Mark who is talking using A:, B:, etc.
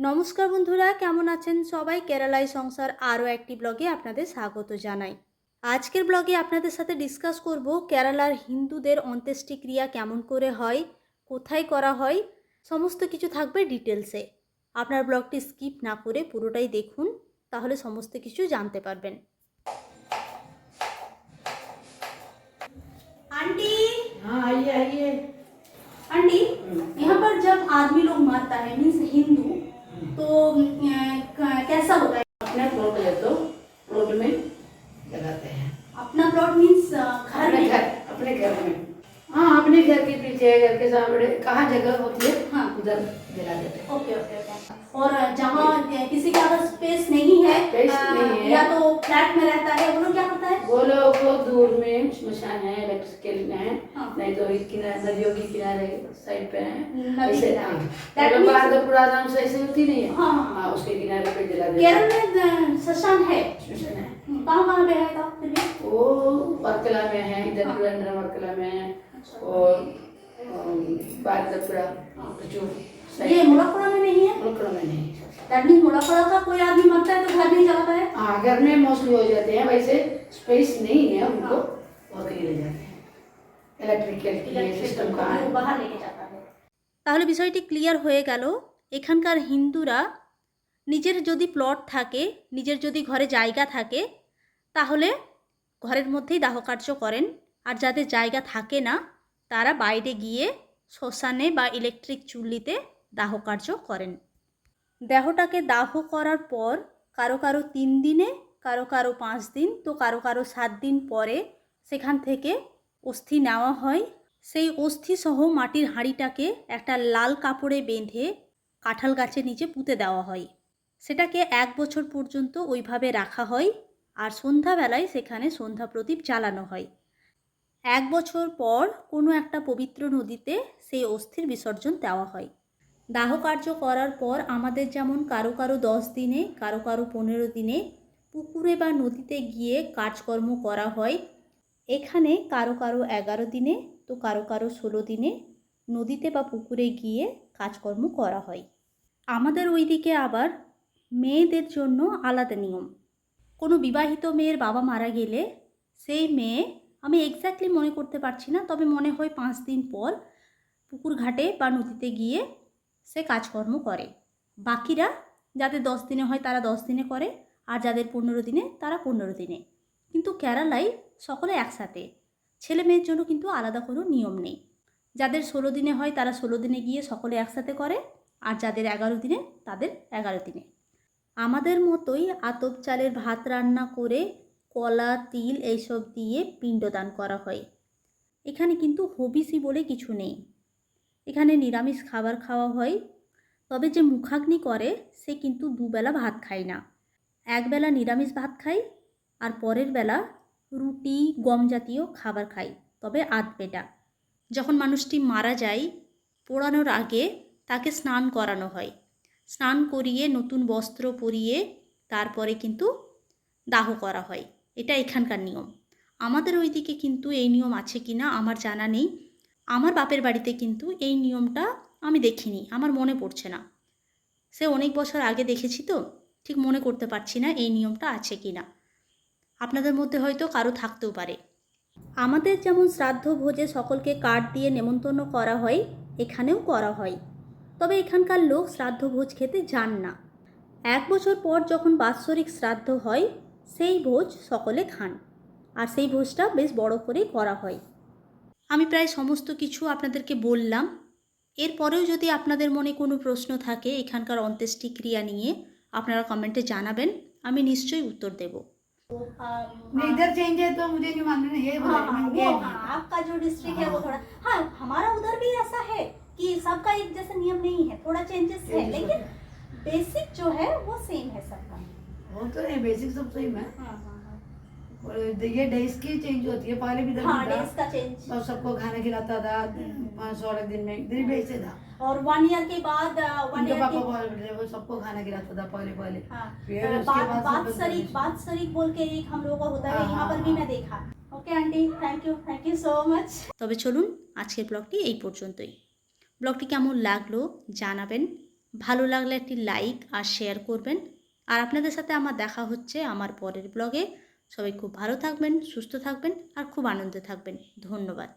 A: নমস্কার বন্ধুরা কেমন আছেন সবাই কেরালায় সংসার আরও একটি ব্লগে আপনাদের স্বাগত জানাই আজকের ব্লগে আপনাদের সাথে ডিসকাস করব কেরালার হিন্দুদের অন্ত্যেষ্টিক্রিয়া কেমন করে হয় কোথায় করা হয় সমস্ত কিছু থাকবে ডিটেলসে আপনার ব্লগটি স্কিপ না করে পুরোটাই দেখুন তাহলে সমস্ত কিছু জানতে পারবেন आंटी
B: हाँ आइए आइए
A: आंटी यहाँ पर जब आदमी लोग मरता है मीन्स हिंदू तो कैसा होता है?
B: अपना प्लॉट ले तो प्लॉट में लगाते हैं।
A: अपना प्लॉट मीन्स घर में?
B: घर अपने घर में। हाँ अपने घर के पीछे घर के सामने। कहाँ जगह होती है?
A: हाँ।
B: उधर जला देते हैं।
A: Okay okay okay. और जहाँ किसी के अगर स्पेस नहीं है अ,
B: नहीं है।
A: या तो फ्लैट में रहता है वो लोग क्या करता है?
B: वो लोग को दूर में स्मशान है इलेक्ट्रिकल है।
A: हाँ।
B: नहीं तो किनारे नदियों के किनारे साइड पे है। ऐसे। हाँ। मतलब बाहर तो पूरा आराम से ऐसे होती नहीं है।
A: हाँ।
B: हाँ उसके किनारे पे जला देते
A: केरल में शशान है।
B: स्मशान है।
A: कहाँ कहाँ पे है
B: वो वर्कला में है इधर
A: हाँ।
B: पुरंदर वर्कला में है।
A: अच्छा।
B: और बारदपुरा जो
A: ये मुलापुरा में नहीं है
B: मुलकड़ों में नहीं
A: दैट मीन्स मुलापुरा का कोई आदमी मरता है तो घर नहीं जलाता है
B: हाँ घर में मोस्टली हो जाते हैं वैसे स्पेस नहीं है उनको और कहीं ले जाते हैं इलेक्ट्रिकल की सिस्टम का
A: वो बाहर लेके जाता है তাহলে বিষয়টি ক্লিয়ার হয়ে গেল এখানকার হিন্দুরা নিজের যদি প্লট থাকে নিজের যদি ঘরে জায়গা থাকে তাহলে ঘরের মধ্যেই দাহ কার্য করেন আর যাদের জায়গা থাকে না তারা বাইরে গিয়ে শ্মশানে বা ইলেকট্রিক চুল্লিতে দাহ কার্য করেন। দেহটাকে দাহ করার পর কারও কারও তিন দিনে, কারও কারও পাঁচ দিন, তো কারও কারও সাত দিন পরে সেখান থেকে অস্থি নেওয়া হয়। সেই অস্থি সহ মাটির হাঁড়িটাকে একটা লাল কাপড়ে বেঁধে কাঁঠাল গাছের নিচে পুঁতে দেওয়া হয়। সেটাকে এক বছর পর্যন্ত ওইভাবে রাখা হয় আর সন্ধ্যাবেলায় সেখানে সন্ধ্যা প্রদীপ জ্বালানো হয়। এক বছর পর কোনো একটা পবিত্র নদীতে সেই অস্থির বিসর্জন দেওয়া হয়। দাহ কার্য করার পর আমাদের যেমন কারও কারও দশ দিনে, কারও কারও পনেরো দিনে পুকুরে বা নদীতে গিয়ে কাজকর্ম করা হয়। এখানে কারও কারও এগারো দিনে, তো কারও কারও ষোলো দিনে নদীতে বা পুকুরে গিয়ে কাজকর্ম করা হয়। আমাদের ওইদিকে আবার মেয়েদের জন্য আলাদা নিয়ম। কোনো বিবাহিত মেয়ের বাবা মারা গেলে সেই মেয়ে, আমি এক্স্যাক্টলি মনে করতে পারছি না, তবে মনে হয় পাঁচ দিন পর পুকুর ঘাটে বা নদীতে গিয়ে সে কাজকর্ম করে। বাকিরা যাদের দশ দিনে হয় তারা দশ দিনে করে, আর যাদের পনেরো দিনে তারা পনেরো দিনে। কিন্তু কেরালায় সকলে একসাথে। ছেলে মেয়ের জন্য কিন্তু আলাদা কোনো নিয়ম নেই। যাদের ষোলো দিনে হয় তারা ষোলো দিনে গিয়ে সকলে একসাথে করে, আর যাদের এগারো দিনে তাদের এগারো দিনে। আমাদের মতোই আতপ চালের ভাত রান্না করে কলা, তিল এইসব দিয়ে পিণ্ডদান করা হয়। এখানে কিন্তু হবিসি বলে কিছু নেই। এখানে নিরামিষ খাবার খাওয়া হয়। তবে যে মুখাগ্নি করে, সে কিন্তু দুবেলা ভাত খায় না। একবেলা নিরামিষ ভাত খায় আর পরের বেলা রুটি, গম জাতীয় খাবার খায়। তবে আধ পেটা। যখন মানুষটি মারা যায়, পোড়ানোর আগে তাকে স্নান করানো হয়। স্নান করিয়ে, নতুন বস্ত্র পরিয়ে তারপরে কিন্তু দাহ করা হয়। এটা এখানকার নিয়ম। আমাদের ওইদিকে কিন্তু এই নিয়ম আছে কি না আমার জানা নেই। আমার বাপের বাড়িতে কিন্তু এই নিয়মটা আমি দেখিনি, আমার মনে পড়ছে না। সে অনেক বছর আগে দেখেছি তো, ঠিক মনে করতে পারছি না এই নিয়মটা আছে কি না। আপনাদের মধ্যে হয়তো কারও থাকতেও পারে। আমাদের যেমন শ্রাদ্ধ ভোজে সকলকে কার্ড দিয়ে নেমন্তন্ন করা হয়, এখানেও করা হয়। তবে এখানকার লোক শ্রাদ্ধ ভোজ খেতে যান না। এক বছর পর যখন বাৎসরিক শ্রাদ্ধ হয়, সেই ভোজ সকলে খান। আর সেই ভোজটা বেশ বড় করেই করা হয়। আমি প্রায় সমস্ত কিছু আপনাদেরকে বললাম এরপরেও যদি আপনাদের মনে কোনো প্রশ্ন থাকে এখানকার অন্ত্যেষ্টিক্রিয়া নিয়ে আপনারা কমেন্টে জানাবেন আমি নিশ্চয়ই উত্তর দেব
B: नहीं, इधर चेंज है तो मुझे नहीं मालूम ये
A: हाँ, हाँ,
B: बोला
A: वो
B: ये
A: हाँ, आपका जो डिस्ट्रिक्ट है वो थोड़ा हाँ हमारा उधर भी ऐसा है कि सबका एक जैसा नियम नहीं है थोड़ा चेंजेस है
B: Changes
A: लेकिन बेसिक जो है वो सेम है सबका
B: वो तो नहीं बेसिक सब सही है
A: हाँ हाँ हाँ
B: और ये डेज की चेंज होती है पहले भी इधर
A: हाँ
B: भी था
A: डेज का चेंज
B: और सबको खाना खिलाता था पाँच सौ दिन में इधर भी ऐसे था
A: और वन ईयर के बाद वन
B: उनके
A: ईयर
B: पापा
A: के
B: बोल- वो सबको खाना खिलाता था पहले पहले
A: हाँ
B: फिर
A: अ,
B: उसके
A: बात
B: बाद
A: बात
B: सब
A: शरीक
B: बदल-
A: बात शरीक बोल के एक हम लोगों का होता है
B: हाँ,
A: यहाँ
B: हाँ,
A: पर भी
B: हाँ।
A: मैं देखा okay aunty thank you thank you so much তবে চলুন আজকের ব্লগটি এই পর্যন্তই ব্লগটি কেমন লাগলো জানাবেন ভালো লাগলে একটি লাইক আর শেয়ার করবেন আর আপনাদের সাথে আমার দেখা হচ্ছে আমার পরের ব্লগে সবাই খুব ভালো থাকবেন সুস্থ থাকবেন আর খুব আনন্দে থাকবেন। ধন্যবাদ।